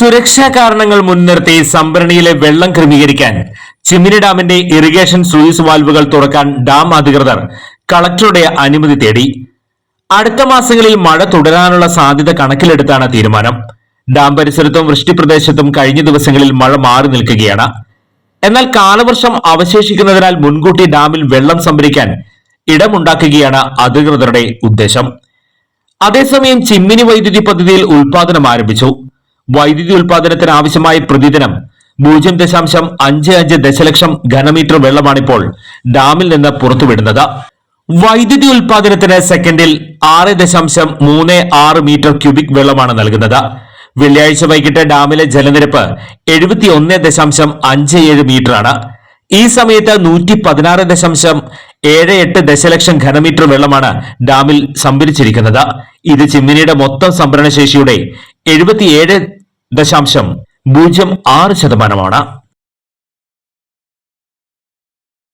സുരക്ഷാ കാരണങ്ങൾ മുൻനിർത്തി സംഭരണിയിലെ വെള്ളം ക്രമീകരിക്കാൻ ചിമ്മിനി ഡാമിന്റെ ഇറിഗേഷൻ സ്ലൂയിസ് വാൽവുകൾ തുറക്കാൻ ഡാം അധികൃതർ കളക്ടറുടെ അനുമതി തേടി. അടുത്ത മാസങ്ങളിൽ മഴ തുടരാനുള്ള സാധ്യത കണക്കിലെടുത്താണ് തീരുമാനം. ഡാം പരിസരത്തും വൃഷ്ടിപ്രദേശത്തും കഴിഞ്ഞ ദിവസങ്ങളിൽ മഴ മാറി നിൽക്കുകയാണ്. എന്നാൽ കാലവർഷം അവശേഷിക്കുന്നതിനാൽ മുൻകൂട്ടി ഡാമിൽ വെള്ളം സംഭരിക്കാൻ ഇടമുണ്ടാക്കുകയാണ് അധികൃതരുടെ ഉദ്ദേശം. അതേസമയം ചിമ്മിനി വൈദ്യുതി പദ്ധതിയിൽ ഉൽപാദനം ആരംഭിച്ചു. വൈദ്യുതി ഉൽപാദനത്തിന് ആവശ്യമായ പ്രതിദിനം പൂജ്യം ദശാംശം അഞ്ച് അഞ്ച് ദശലക്ഷം ഘനമീറ്റർ വെള്ളമാണിപ്പോൾ ഡാമിൽ നിന്ന് പുറത്തുവിടുന്നത്. വൈദ്യുതി ഉൽപാദനത്തിന് സെക്കൻഡിൽ ആറ് ദശാംശം മൂന്ന് ആറ് മീറ്റർ ക്യൂബിക് വെള്ളമാണ് നൽകുന്നത്. വെള്ളിയാഴ്ച വൈകിട്ട് ഡാമിലെ ജലനിരപ്പ് എഴുപത്തി ഒന്ന് ദശാംശം അഞ്ച് ഏഴ് മീറ്ററാണ്. ഈ സമയത്ത് നൂറ്റി പതിനാറ് ദശാംശം ഏഴ് എട്ട് ദശലക്ഷം ഘനമീറ്റർ വെള്ളമാണ് ഡാമിൽ സംഭരിച്ചിരിക്കുന്നത്. ഇത് ചിമ്മിനിയുടെ മൊത്തം സംഭരണശേഷിയുടെ എഴുപത്തിയേഴ് ദശാംശം. പൂജ്യം ആറ് ശതമാനമാണ്.